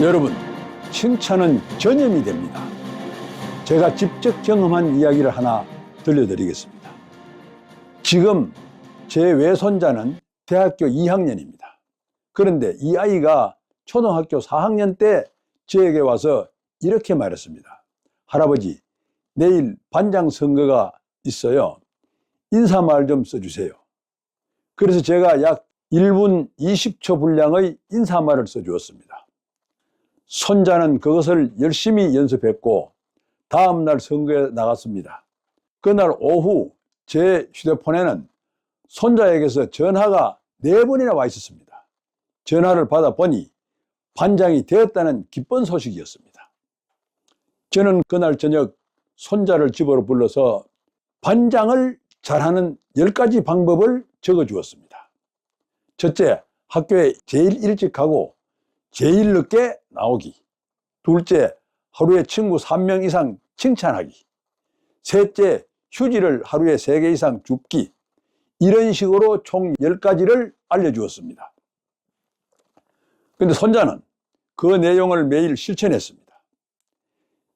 여러분, 칭찬은 전염이 됩니다. 제가 직접 경험한 이야기를 하나 들려드리겠습니다. 지금 제 외손자는 대학교 2학년입니다. 그런데 이 아이가 초등학교 4학년 때 저에게 와서 이렇게 말했습니다. 할아버지, 내일 반장 선거가 있어요. 인사말 좀 써주세요. 그래서 제가 약 1분 20초 분량의 인사말을 써주었습니다. 손자는 그것을 열심히 연습했고 다음날 선거에 나갔습니다. 그날 오후 제 휴대폰에는 손자에게서 전화가 네 번이나 와 있었습니다. 전화를 받아보니 반장이 되었다는 기쁜 소식이었습니다. 저는 그날 저녁 손자를 집으로 불러서 반장을 잘하는 10가지 방법을 적어 주었습니다. 첫째, 학교에 제일 일찍 가고 제일 늦게 나오기. 둘째, 하루에 친구 3명 이상 칭찬하기. 셋째, 휴지를 하루에 3개 이상 줍기. 이런 식으로 총 10가지를 알려주었습니다. 근데 손자는 그 내용을 매일 실천했습니다.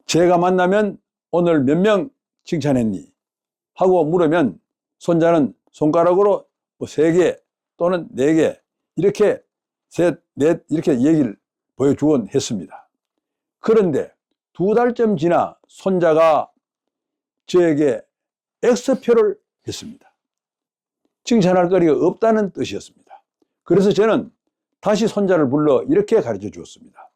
제가 만나면 오늘 몇 명 칭찬했니? 하고 물으면 손자는 손가락으로 뭐 3개 또는 4개 이렇게 셋, 넷 이렇게 얘기를 보여주곤 했습니다. 그런데 두 달쯤 지나 손자가 저에게 X표를 했습니다. 칭찬할 거리가 없다는 뜻이었습니다. 그래서 저는 다시 손자를 불러 이렇게 가르쳐 주었습니다.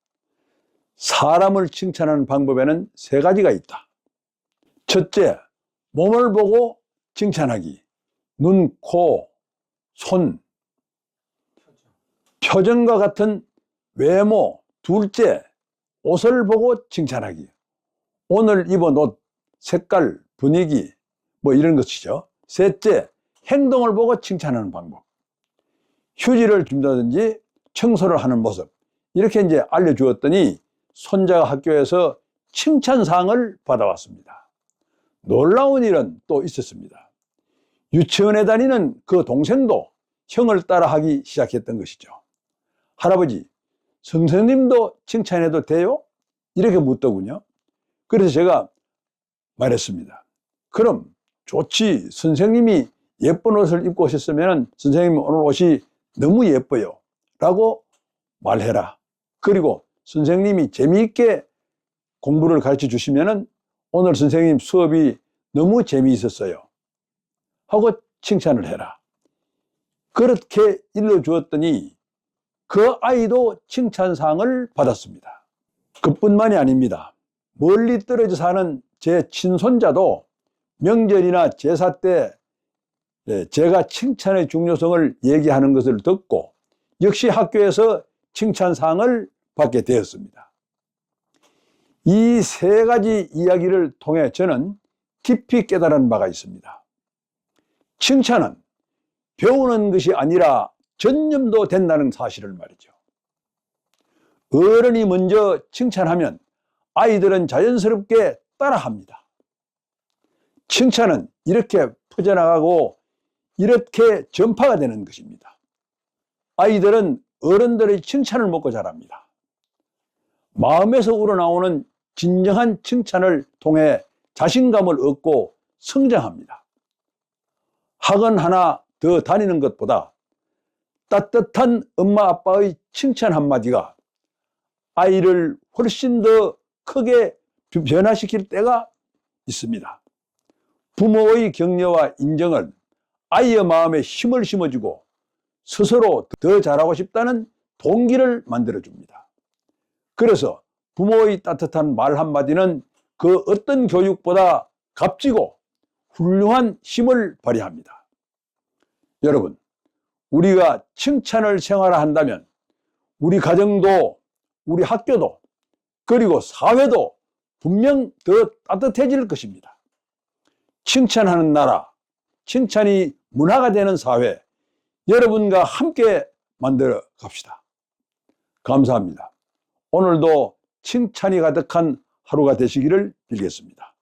사람을 칭찬하는 방법에는 세 가지가 있다. 첫째, 몸을 보고 칭찬하기. 눈, 코, 손, 표정과 같은 외모. 둘째, 옷을 보고 칭찬하기. 오늘 입은 옷, 색깔, 분위기, 뭐 이런 것이죠. 셋째, 행동을 보고 칭찬하는 방법. 휴지를 준다든지 청소를 하는 모습. 이렇게 이제 알려주었더니 손자가 학교에서 칭찬상을 받아왔습니다. 놀라운 일은 또 있었습니다. 유치원에 다니는 그 동생도 형을 따라하기 시작했던 것이죠. 할아버지, 선생님도 칭찬해도 돼요? 이렇게 묻더군요. 그래서 제가 말했습니다. 그럼 좋지. 선생님이 예쁜 옷을 입고 오셨으면 선생님 오늘 옷이 너무 예뻐요. 라고 말해라. 그리고 선생님이 재미있게 공부를 가르쳐 주시면 오늘 선생님 수업이 너무 재미있었어요. 하고 칭찬을 해라. 그렇게 일러 주었더니 그 아이도 칭찬상을 받았습니다. 그뿐만이 아닙니다. 멀리 떨어져 사는 제 친손자도 명절이나 제사 때 예, 제가 칭찬의 중요성을 얘기하는 것을 듣고 역시 학교에서 칭찬상을 받게 되었습니다. 이 세 가지 이야기를 통해 저는 깊이 깨달은 바가 있습니다. 칭찬은 배우는 것이 아니라 전념도 된다는 사실을 말이죠. 어른이 먼저 칭찬하면 아이들은 자연스럽게 따라합니다. 칭찬은 이렇게 퍼져나가고 이렇게 전파가 되는 것입니다. 아이들은 어른들의 칭찬을 먹고 자랍니다. 마음에서 우러나오는 진정한 칭찬을 통해 자신감을 얻고 성장합니다. 학원 하나 더 다니는 것보다 따뜻한 엄마 아빠의 칭찬 한마디가 아이를 훨씬 더 크게 변화시킬 때가 있습니다. 부모의 격려와 인정을 아이의 마음에 힘을 심어주고 스스로 더 잘하고 싶다는 동기를 만들어줍니다. 그래서 부모의 따뜻한 말 한마디는 그 어떤 교육보다 값지고 훌륭한 힘을 발휘합니다. 여러분, 우리가 칭찬을 생활화한다면 우리 가정도 우리 학교도 그리고 사회도 분명 더 따뜻해질 것입니다. 칭찬하는 나라, 칭찬이 문화가 되는 사회, 여러분과 함께 만들어 갑시다. 감사합니다. 오늘도 칭찬이 가득한 하루가 되시기를 빌겠습니다.